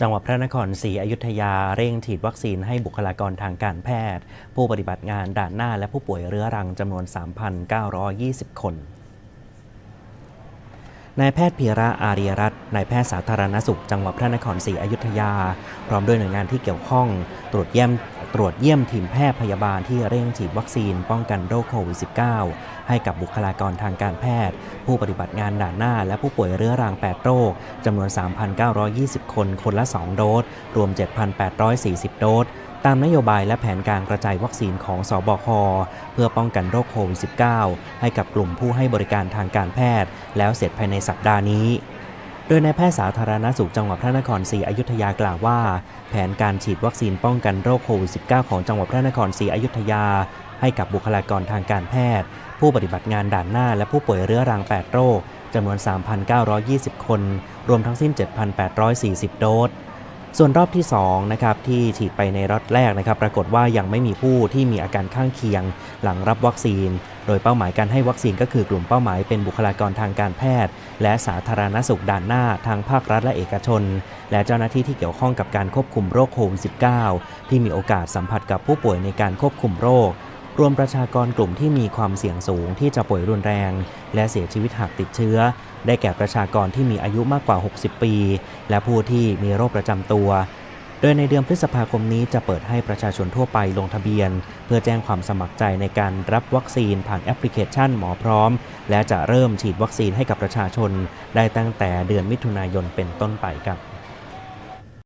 จังหวัดพระนครศรีอยุธยาเร่งฉีดวัคซีนให้บุคลากรทางการแพทย์ ผู้ปฏิบัติงานด่านหน้าและผู้ป่วยเรื้อรังจำนวน 3,920 คนนายแพทย์พีระอารียรัตน์นายแพทย์สาธารณสุข จังหวัดพระนครศรีอยุธยา พร้อมด้วยหน่วยงานที่เกี่ยวข้อง ตรวจเยี่ยม ตรวจเยี่ยมทีมแพทย์พยาบาลที่เร่งฉีดวัคซีนป้องกันโรคโควิด -19 ให้กับบุคลากรทางการแพทย์ ผู้ปฏิบัติงานด่านหน้า และผู้ป่วยเรื้อรัง 8 โรคจำนวน 3,920 คนคนละ 2 โดส รวม 7,840 โดสตามนโยบายและแผนการกระจายวัคซีนของสบค เพื่อป้องกันโรคโควิด -19 ให้กับกลุ่มผู้ให้บริการทางการแพทย์ แล้วเสร็จภายในสัปดาห์นี้ โดยนายแพทย์สาธารณสุขจังหวัดพระนครศรีอยุธยากล่าวว่า แผนการฉีดวัคซีนป้องกันโรคโควิด -19 ของจังหวัดพระนครศรีอยุธยา ให้กับบุคลากรทางการแพทย์ ผู้ปฏิบัติงานด่านหน้าและผู้ป่วยเรื้อรัง 8 โรคจำนวน 3,920 คน รวมทั้งสิ้น 7,840 โดสส่วนรอบที่2นะครับที่ฉีดไปในรอบแรกนะครับ ปรากฏว่ายังไม่มีผู้ที่มีอาการข้างเคียง หลังรับวัคซีน โดยเป้าหมายการให้วัคซีนก็คือกลุ่มเป้าหมายเป็นบุคลากรทางการแพทย์ และสาธารณสุขด่านหน้าทางภาครัฐและเอกชน และเจ้าหน้าที่ที่เกี่ยวข้องกับการควบคุมโรคโควิด -19 ที่มีโอกาสสัมผัสกับผู้ป่วยในการควบคุมโรค รวมประชากรกลุ่มที่มีความเสี่ยงสูงที่จะป่วยรุนแรง และเสียชีวิตหากติดเชื้อ ได้แก่ประชากรที่มีอายุมากกว่า 60 ปี และผู้ที่มีโรคประจำตัว ดยในเดือนพฤษภาคมนี้จะเปิดให้ประชาชนทั่วไปลงทะเบียน เพื่อแจ้งความสมัครใจในการรับวัคซีนผ่านแอปพลิเคชันหมอพร้อม และจะเริ่มฉีดวัคซีนให้กับประชาชน ได้ตั้งแต่เดือนมิถุนายนเป็นต้นไปครับ